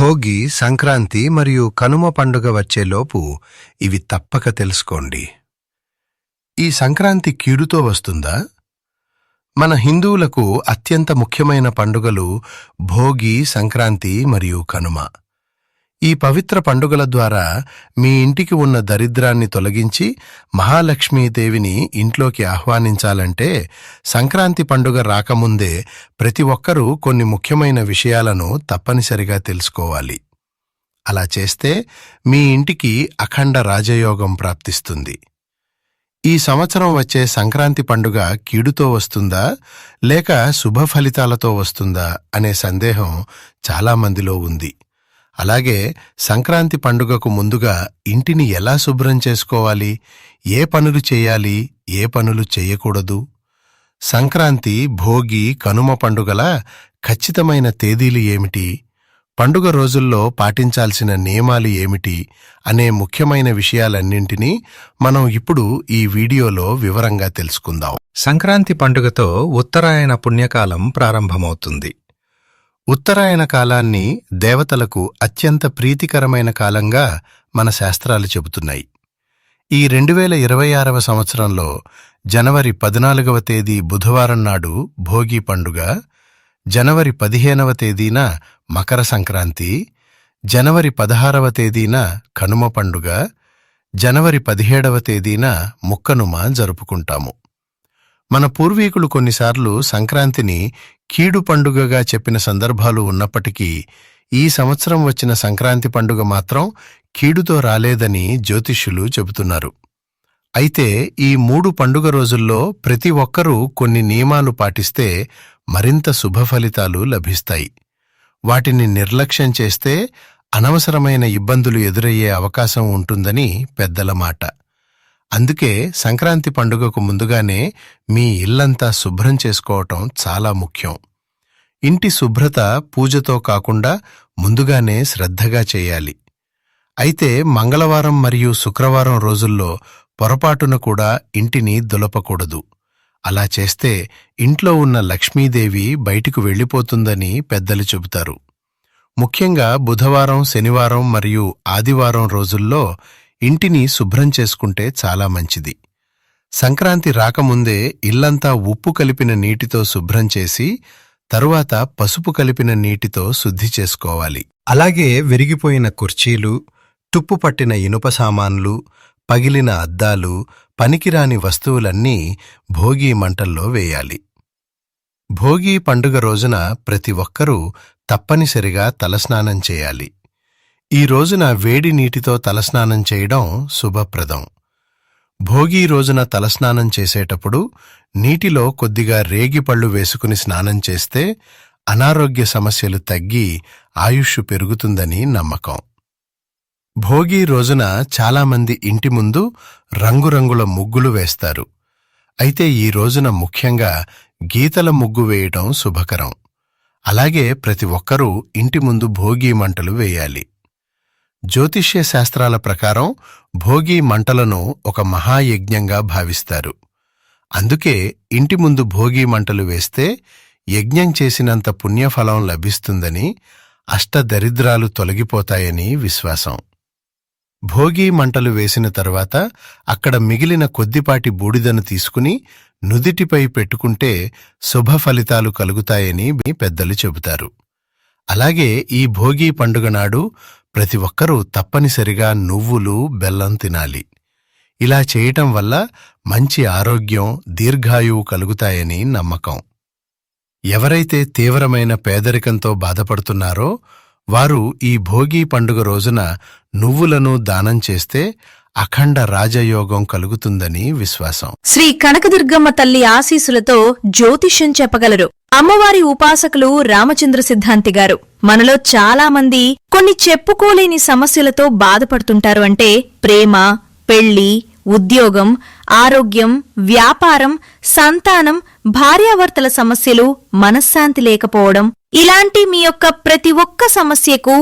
భోగి సంక్రాంతి మరియు కనుమ పండుగ వచ్చేలోపు ఇవి తప్పక తెలుసుకోండి. ఈ సంక్రాంతి కీడుతో వస్తుందా? మన హిందువులకు అత్యంత ముఖ్యమైన పండుగలు భోగి సంక్రాంతి మరియు కనుమ. ఈ పవిత్ర పండుగల ద్వారా మీ ఇంటికి ఉన్న దరిద్రాన్ని తొలగించి మహాలక్ష్మీదేవిని ఇంట్లోకి ఆహ్వానించాలంటే సంక్రాంతి పండుగ రాకముందే ప్రతి ఒక్కరూ కొన్ని ముఖ్యమైన విషయాలను తప్పనిసరిగా తెలుసుకోవాలి. అలా చేస్తే మీ ఇంటికి అఖండ రాజయోగం ప్రాప్తిస్తుంది. ఈ సంవత్సరం వచ్చే సంక్రాంతి పండుగ కీడుతో వస్తుందా? లేక శుభ ఫలితాలతో వస్తుందా? అనే సందేహం చాలామందిలో ఉంది. అలాగే సంక్రాంతి పండుగకు ముందుగా ఇంటిని ఎలా శుభ్రం చేసుకోవాలి? ఏ పనులు చేయాలి? ఏ పనులు చేయకూడదు? సంక్రాంతి భోగి కనుమ పండుగల ఖచ్చితమైన తేదీలు ఏమిటి? పండుగ రోజుల్లో పాటించాల్సిన నియమాలు ఏమిటి? అనే ముఖ్యమైన విషయాలన్నింటినీ మనం ఇప్పుడు ఈ వీడియోలో వివరంగా తెలుసుకుందాం. సంక్రాంతి పండుగతో ఉత్తరాయణ పుణ్యకాలం ప్రారంభమవుతుంది. ఉత్తరాయణ కాలాన్ని దేవతలకు అత్యంత ప్రీతికరమైన కాలంగా మన శాస్త్రాలు చెబుతున్నాయి. ఈ రెండు వేల ఇరవై ఆరవ సంవత్సరంలో జనవరి పద్నాలుగవ తేదీ బుధవారం నాడు భోగి పండుగ జనవరి పదిహేనవ తేదీన మకర సంక్రాంతి జనవరి పదహారవ తేదీన కనుమ పండుగ జనవరి పదిహేడవ తేదీన ముక్కనుమ జరుపుకుంటాము. మన పూర్వీకులు కొన్నిసార్లు సంక్రాంతిని కీడు పండుగగా చెప్పిన సందర్భాలు ఉన్నప్పటికీ ఈ సంవత్సరం వచ్చిన సంక్రాంతి పండుగ మాత్రం కీడుతో రాలేదని జ్యోతిష్యులు చెబుతున్నారు. అయితే ఈ మూడు పండుగ రోజుల్లో ప్రతి ఒక్కరూ కొన్ని నియమాలు పాటిస్తే మరింత శుభ ఫలితాలు లభిస్తాయి. వాటిని నిర్లక్ష్యం చేస్తే అనవసరమైన ఇబ్బందులు ఎదురయ్యే అవకాశం ఉంటుందని పెద్దల మాట. అందుకే సంక్రాంతి పండుగకు ముందుగానే మీ ఇల్లంతా శుభ్రం చేసుకోవటం చాలా ముఖ్యం. ఇంటి శుభ్రత పూజతో కాకుండా ముందుగానే శ్రద్ధగా చేయాలి. అయితే మంగళవారం మరియు శుక్రవారం రోజుల్లో పొరపాటున కూడా ఇంటిని దులపకూడదు. అలా చేస్తే ఇంట్లో ఉన్న లక్ష్మీదేవి బయటికి వెళ్ళిపోతుందని పెద్దలు చెబుతారు. ముఖ్యంగా బుధవారం శనివారం మరియు ఆదివారం రోజుల్లో ఇంటిని శుభ్రం చేసుకుంటే చాలా మంచిది. సంక్రాంతి రాకముందే ఇల్లంతా ఉప్పు కలిపిన నీటితో శుభ్రం చేసి తరువాత పసుపు కలిపిన నీటితో శుద్ధి చేసుకోవాలి. అలాగే విరిగిపోయిన కుర్చీలు తుప్పు పట్టిన ఇనుప సామాన్లు పగిలిన అద్దాలు పనికిరాని వస్తువులన్నీ భోగి మంటల్లో వేయాలి. భోగి పండుగ రోజున ప్రతి ఒక్కరూ తప్పనిసరిగా తలస్నానం చేయాలి. ఈ రోజున వేడి నీటితో తలస్నానం చేయడం శుభప్రదం. భోగి రోజున తలస్నానం చేసేటప్పుడు నీటిలో కొద్దిగా రేగిపళ్ళు వేసుకుని స్నానం చేస్తే అనారోగ్య సమస్యలు తగ్గి ఆయుష్ పెరుగుతుందని నమ్మకం. భోగి రోజున చాలామంది ఇంటి ముందు రంగురంగుల ముగ్గులు వేస్తారు. అయితే ఈ రోజున ముఖ్యంగా గీతల ముగ్గు వేయటం శుభకరం. అలాగే ప్రతి ఒక్కరూ ఇంటి ముందు భోగి మంటలు వేయాలి. జ్యోతిష్య శాస్త్రాల ప్రకారం భోగి మంటలను ఒక మహాయజ్ఞంగా భావిస్తారు. అందుకే ఇంటి ముందు భోగి మంటలు వేస్తే యజ్ఞం చేసినంత పుణ్యఫలం లభిస్తుందని అష్టదరిద్రాలు తొలగిపోతాయని విశ్వాసం. భోగి మంటలు వేసిన తరువాత అక్కడ మిగిలిన కొద్దిపాటి బూడిదను తీసుకుని నుదిటిపై పెట్టుకుంటే శుభ ఫలితాలు కలుగుతాయని మీ పెద్దలు చెబుతారు. అలాగే ఈ భోగి పండుగ నాడు ప్రతి ఒక్కరూ తప్పనిసరిగా నువ్వులు బెల్లం తినాలి. ఇలా చేయటం వల్ల మంచి ఆరోగ్యం దీర్ఘాయువు కలుగుతాయని నమ్మకం. ఎవరైతే తీవ్రమైన పేదరికంతో బాధపడుతున్నారో వారు ఈ భోగి పండుగ రోజున నువ్వులను దానం చేస్తే అఖండ రాజయోగం కలుగుతుందని విశ్వాసం. శ్రీ కనకదుర్గమ్మ తల్లి ఆశీసులతో జ్యోతిష్యం చెప్పగలరు. అమ్మవారి ఉపాసకులు రామచంద్ర సిద్ధాంతి గారు. మనలో చాలామంది కొన్ని చెప్పుకోలేని సమస్యలతో బాధపడుతుంటారు అంటే ప్రేమ పెళ్ళి ఉద్యోగం ఆరోగ్యం వ్యాపారం సంతానం భార్యాభర్తల సమస్యలు మనశ్శాంతి లేకపోవడం. ఇలాంటి మీ యొక్క ప్రతి ఒక్క సమస్యకు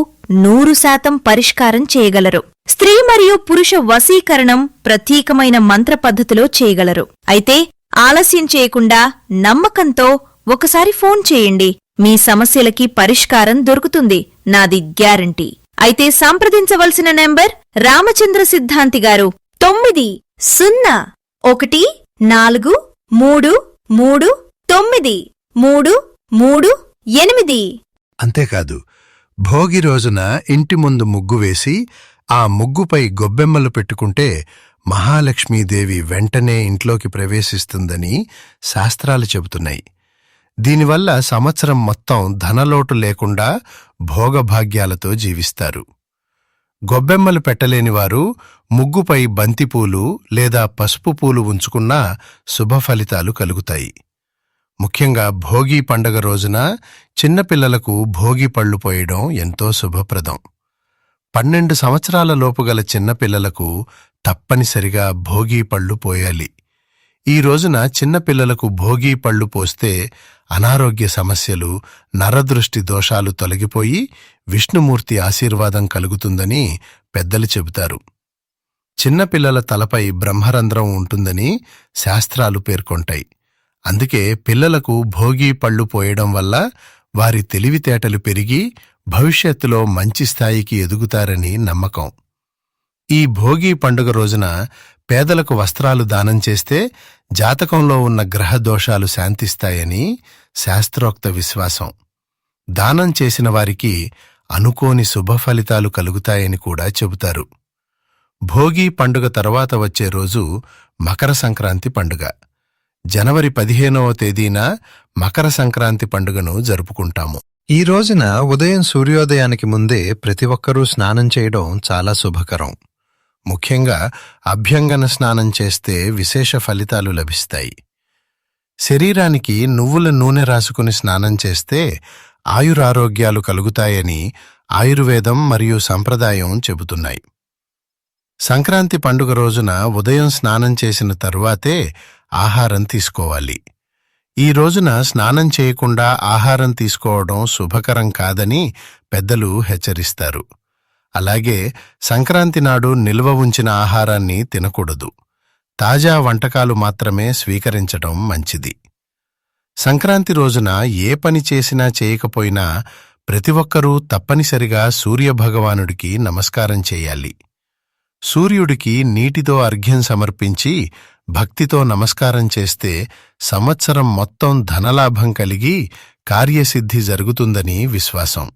నూరు శాతం పరిష్కారం చేయగలరు. స్త్రీ మరియు పురుష వశీకరణం ప్రత్యేకమైన మంత్ర పద్ధతిలో చేయగలరు. అయితే ఆలస్యం చేయకుండా నమ్మకంతో ఒకసారి ఫోన్ చేయండి. మీ సమస్యలకి పరిష్కారం దొరుకుతుంది. నాది గ్యారంటీ. అయితే సంప్రదించవలసిన నెంబర్ రామచంద్ర సిద్ధాంతి గారు. తొమ్మిది సున్నా ఒకటి నాలుగు మూడు మూడు తొమ్మిది మూడు మూడు ఎనిమిది. అంతేకాదు భోగి రోజున ఇంటి ముందు ముగ్గు వేసి ఆ ముగ్గుపై గొబ్బెమ్మలు పెట్టుకుంటే మహాలక్ష్మీదేవి వెంటనే ఇంట్లోకి ప్రవేశిస్తుందని శాస్త్రాలు చెబుతున్నాయి. దీనివల్ల సంవత్సరం మొత్తం ధనలోటు లేకుండా భోగభాగ్యాలతో జీవిస్తారు. గొబ్బెమ్మలు పెట్టలేనివారు ముగ్గుపై బంతిపూలు లేదా పసుపు పూలు ఉంచుకున్నా శుభ ఫలితాలు కలుగుతాయి. ముఖ్యంగా భోగి పండగ రోజున చిన్నపిల్లలకు భోగి పళ్ళు పోయడం ఎంతో శుభప్రదం. పన్నెండు సంవత్సరాల లోపు గల చిన్నపిల్లలకు తప్పనిసరిగా భోగి పళ్ళు పోయాలి. ఈ రోజున చిన్నపిల్లలకు భోగి పళ్ళు పోస్తే అనారోగ్య సమస్యలు నరదృష్టి దోషాలు తొలగిపోయి విష్ణుమూర్తి ఆశీర్వాదం కలుగుతుందని పెద్దలు చెబుతారు. చిన్నపిల్లల తలపై బ్రహ్మరంధ్రం ఉంటుందని శాస్త్రాలు పేర్కొంటాయి. అందుకే పిల్లలకు భోగి పళ్ళు పోయడం వల్ల వారి తెలివితేటలు పెరిగి భవిష్యత్తులో మంచి స్థాయికి ఎదుగుతారని నమ్మకం. ఈ భోగి పండుగ రోజున పేదలకు వస్త్రాలు దానం చేస్తే జాతకంలో ఉన్న గ్రహ దోషాలు శాంతిస్తాయని శాస్త్రోక్త విశ్వాసం. దానం చేసిన వారికి అనుకోని శుభ ఫలితాలు కలుగుతాయని కూడా చెబుతారు. భోగి పండుగ తర్వాత వచ్చే రోజు మకర సంక్రాంతి పండుగ. జనవరి పదిహేనవ తేదీన మకర సంక్రాంతి పండుగను జరుపుకుంటాము. ఈ రోజున ఉదయం సూర్యోదయానికి ముందే ప్రతి ఒక్కరూ స్నానం చేయడం చాలా శుభకరం. ముఖ్యంగా అభ్యంగన స్నానం చేస్తే విశేష ఫలితాలు లభిస్తాయి. శరీరానికి నువ్వుల నూనె రాసుకుని స్నానం చేస్తే ఆయురారోగ్యాలు కలుగుతాయని ఆయుర్వేదం మరియు సంప్రదాయం చెబుతున్నాయి. సంక్రాంతి పండుగ రోజున ఉదయం స్నానం చేసిన తరువాతే ఆహారం తీసుకోవాలి. ఈ రోజున స్నానం చేయకుండా ఆహారం తీసుకోవడం శుభకరం కాదని పెద్దలు హెచ్చరిస్తారు. అలాగే సంక్రాంతి నాడు నిల్వ ఉంచిన ఆహారాన్ని తినకూడదు. తాజా వంటకాలు మాత్రమే స్వీకరించటం మంచిది. సంక్రాంతి రోజున ఏ పని చేసినా చేయకపోయినా ప్రతి ఒక్కరూ తప్పనిసరిగా సూర్యభగవానుడికి నమస్కారం చేయాలి. సూర్యుడికి నీటితో అర్ఘ్యం సమర్పించి భక్తితో నమస్కారం చేస్తే సంవత్సరం మొత్తం ధనలాభం కలిగి కార్యసిద్ధి జరుగుతుందని విశ్వాసం.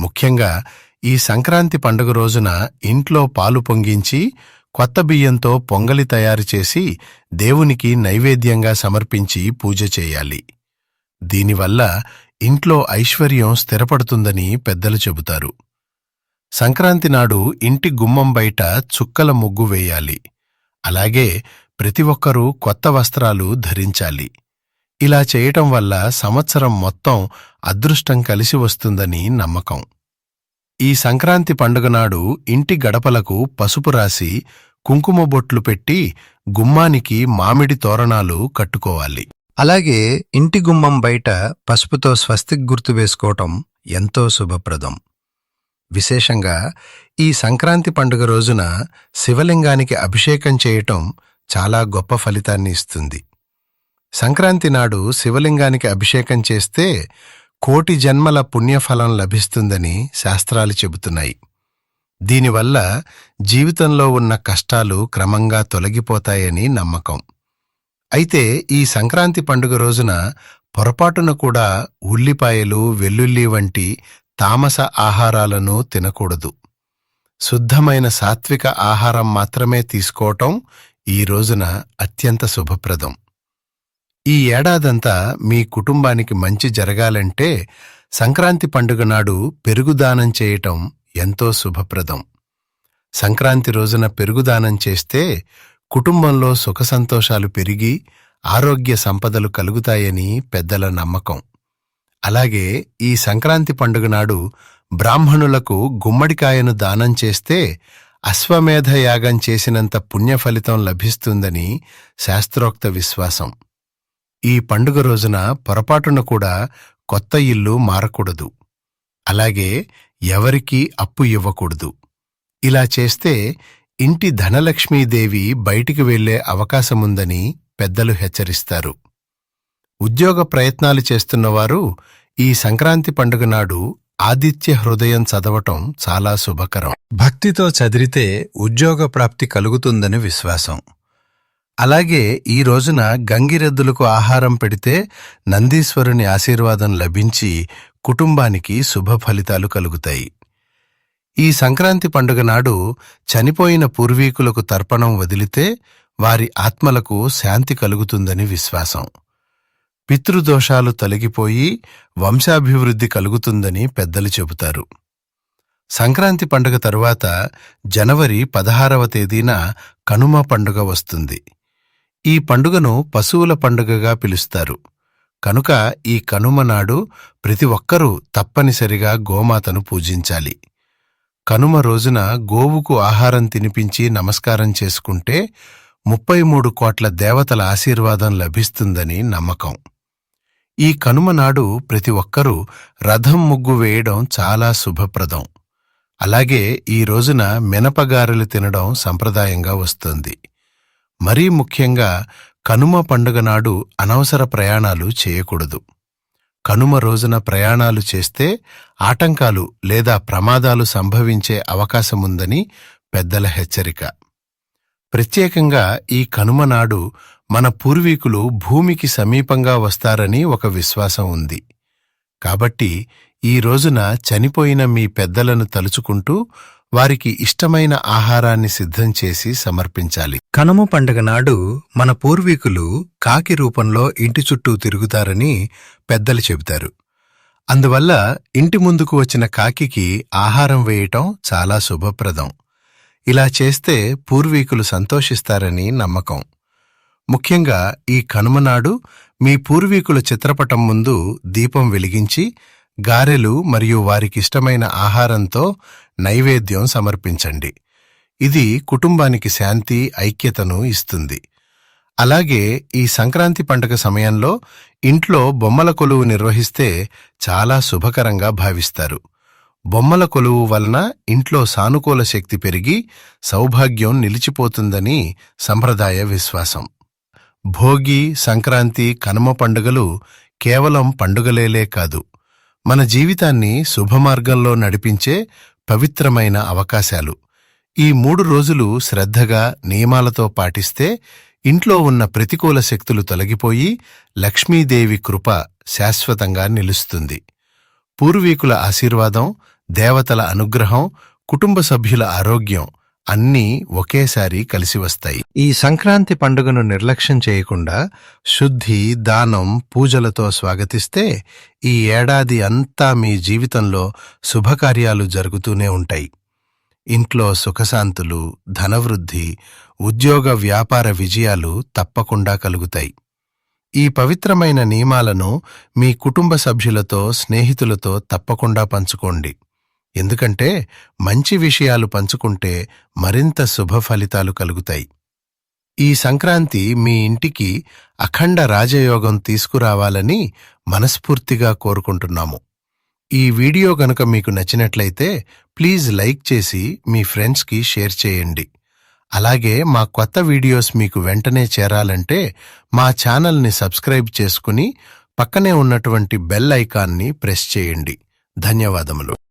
ముఖ్యంగా ఈ సంక్రాంతి పండుగ రోజున ఇంట్లో పాలు పొంగించి కొత్త బియ్యంతో పొంగలి తయారు చేసి దేవునికి నైవేద్యంగా సమర్పించి పూజ చేయాలి. దీనివల్ల ఇంట్లో ఐశ్వర్యం స్థిరపడుతుందని పెద్దలు చెబుతారు. సంక్రాంతి నాడు ఇంటి గుమ్మం బయట చుక్కల ముగ్గు వేయాలి. అలాగే ప్రతి ఒక్కరూ కొత్త వస్త్రాలు ధరించాలి. ఇలా చేయటం వల్ల సంవత్సరం మొత్తం అదృష్టం కలిసి వస్తుందని నమ్మకం. ఈ సంక్రాంతి పండుగ నాడు ఇంటి గడపలకు పసుపు రాసి కుంకుమ బొట్లు పెట్టి గుమ్మానికి మామిడి తోరణాలు కట్టుకోవాలి. అలాగే ఇంటి గుమ్మం బయట పసుపుతో స్వస్తిక్ గుర్తు వేసుకోవటం ఎంతో శుభప్రదం. విశేషంగా ఈ సంక్రాంతి పండుగ రోజున శివలింగానికి అభిషేకం చేయటం చాలా గొప్ప ఫలితాన్ని ఇస్తుంది. సంక్రాంతి నాడు శివలింగానికి అభిషేకం చేస్తే కోటి జన్మల పుణ్యఫలం లభిస్తుందని శాస్త్రాలు చెబుతున్నాయి. దీనివల్ల జీవితంలో ఉన్న కష్టాలు క్రమంగా తొలగిపోతాయని నమ్మకం. అయితే ఈ సంక్రాంతి పండుగ రోజున పొరపాటున కూడా ఉల్లిపాయలు వెల్లుల్లి వంటి తామస ఆహారాలను తినకూడదు. శుద్ధమైన సాత్విక ఆహారం మాత్రమే తీసుకోవటం ఈ రోజున అత్యంత శుభప్రదం. ఈ ఏడాదంతా మీ కుటుంబానికి మంచి జరగాలంటే సంక్రాంతి పండుగ నాడు పెరుగుదానం చేయటం ఎంతో శుభప్రదం. సంక్రాంతి రోజున పెరుగుదానం చేస్తే కుటుంబంలో సుఖసంతోషాలు పెరిగి ఆరోగ్య సంపదలు కలుగుతాయని పెద్దల నమ్మకం. అలాగే ఈ సంక్రాంతి పండుగ నాడు బ్రాహ్మణులకు గుమ్మడికాయను దానం చేస్తే అశ్వమేధ యాగం చేసినంత పుణ్యఫలితం లభిస్తుందని శాస్త్రోక్త విశ్వాసం. ఈ పండుగ రోజున పొరపాటున కూడా కొత్త ఇల్లు మారకూడదు. అలాగే ఎవరికీ అప్పు ఇవ్వకూడదు. ఇలా చేస్తే ఇంటి ధనలక్ష్మీదేవి బయటికి వెళ్ళే అవకాశముందని పెద్దలు హెచ్చరిస్తారు. ఉద్యోగ ప్రయత్నాలు చేస్తున్నవారు ఈ సంక్రాంతి పండుగ నాడు ఆదిత్య హృదయం చదవటం చాలా శుభకరం. భక్తితో చదివితే ఉద్యోగ ప్రాప్తి కలుగుతుందని విశ్వాసం. అలాగే ఈ రోజున గంగిరెద్దులకు ఆహారం పెడితే నందీశ్వరుని ఆశీర్వాదం లభించి కుటుంబానికి శుభ ఫలితాలు కలుగుతాయి. ఈ సంక్రాంతి పండుగ నాడు చనిపోయిన పూర్వీకులకు తర్పణం వదిలితే వారి ఆత్మలకు శాంతి కలుగుతుందని విశ్వాసం. పితృదోషాలు తొలగిపోయి వంశాభివృద్ధి కలుగుతుందని పెద్దలు చెబుతారు. సంక్రాంతి పండుగ తరువాత జనవరి పదహారవ తేదీన కనుమ పండుగ వస్తుంది. ఈ పండుగను పశువుల పండుగగా పిలుస్తారు. కనుక ఈ కనుమ నాడు ప్రతి ఒక్కరూ తప్పనిసరిగా గోమాతను పూజించాలి. కనుమ రోజున గోవుకు ఆహారం తినిపించి నమస్కారం చేసుకుంటే ముప్పై మూడు కోట్ల దేవతల ఆశీర్వాదం లభిస్తుందని నమ్మకం. ఈ కనుమ నాడు ప్రతి ఒక్కరూ రథం ముగ్గు వేయడం చాలా శుభప్రదం. అలాగే ఈ రోజున మినపగారెలు తినడం సంప్రదాయంగా వస్తుంది. మరీ ముఖ్యంగా కనుమ పండుగ నాడు అనవసర ప్రయాణాలు చేయకూడదు. కనుమ రోజున ప్రయాణాలు చేస్తే ఆటంకాలు లేదా ప్రమాదాలు సంభవించే అవకాశముందని పెద్దల హెచ్చరిక. ప్రత్యేకంగా ఈ కనుమ నాడు మన పూర్వీకులు భూమికి సమీపంగా వస్తారని ఒక విశ్వాసం ఉంది. కాబట్టి ఈ రోజున చనిపోయిన మీ పెద్దలను తలుచుకుంటూ వారికి ఇష్టమైన ఆహారాన్ని సిద్ధం చేసి సమర్పించాలి. కనుమ పండుగ నాడు మన పూర్వీకులు కాకి రూపంలో ఇంటి చుట్టూ తిరుగుతారని పెద్దలు చెబుతారు. అందువల్ల ఇంటి ముందుకు వచ్చిన కాకికి ఆహారం వేయటం చాలా శుభప్రదం. ఇలా చేస్తే పూర్వీకులు సంతోషిస్తారని నమ్మకం. ముఖ్యంగా ఈ కనుమనాడు మీ పూర్వీకుల చిత్రపటం ముందు దీపం వెలిగించి గారెలు మరియు వారికిష్టమైన ఆహారంతో నైవేద్యం సమర్పించండి. ఇది కుటుంబానికి శాంతి ఐక్యతను ఇస్తుంది. అలాగే ఈ సంక్రాంతి పండుగ సమయంలో ఇంట్లో బొమ్మల కొలువు నిర్వహిస్తే చాలా శుభకరంగా భావిస్తారు. బొమ్మల కొలువు వలన ఇంట్లో సానుకూల శక్తి పెరిగి సౌభాగ్యం నిలిచిపోతుందని సంప్రదాయ విశ్వాసం. భోగి సంక్రాంతి కనుమ పండుగలు కేవలం పండుగలేలే కాదు. మన జీవితాన్ని శుభమార్గంలో నడిపించే పవిత్రమైన అవకాశాలు. ఈ మూడు రోజులు శ్రద్ధగా నియమాలతో పాటిస్తే ఇంట్లో ఉన్న ప్రతికూల శక్తులు తొలగిపోయి లక్ష్మీదేవి కృప శాశ్వతంగా నిలుస్తుంది. పూర్వీకుల ఆశీర్వాదం దేవతల అనుగ్రహం కుటుంబ సభ్యుల ఆరోగ్యం అన్నీ ఒకేసారి కలిసి వస్తాయి. ఈ సంక్రాంతి పండుగను నిర్లక్ష్యం చేయకుండా శుద్ధి దానం పూజలతో స్వాగతిస్తే ఈ ఏడాది అంతా మీ జీవితంలో శుభకార్యాలు జరుగుతూనే ఉంటాయి. ఇంట్లో సుఖశాంతులు ధనవృద్ధి ఉద్యోగ వ్యాపార విజయాలు తప్పకుండా కలుగుతాయి. ఈ పవిత్రమైన నియమాలను మీ కుటుంబ సభ్యులతో స్నేహితులతో తప్పకుండా పంచుకోండి. ఎందుకంటే మంచి విషయాలు పంచుకుంటే మరింత శుభ ఫలితాలు కలుగుతాయి. ఈ సంక్రాంతి మీ ఇంటికి అఖండ రాజయోగం తీసుకురావాలని మనస్ఫూర్తిగా కోరుకుంటున్నాము. ఈ వీడియో గనుక మీకు నచ్చినట్లయితే ప్లీజ్ లైక్ చేసి మీ ఫ్రెండ్స్కి షేర్ చేయండి. అలాగే మా కొత్త వీడియోస్ మీకు వెంటనే చేరాలంటే మా ఛానల్ని సబ్స్క్రైబ్ చేసుకుని పక్కనే ఉన్నటువంటి బెల్ ఐకాన్ని ప్రెస్ చేయండి. ధన్యవాదములు.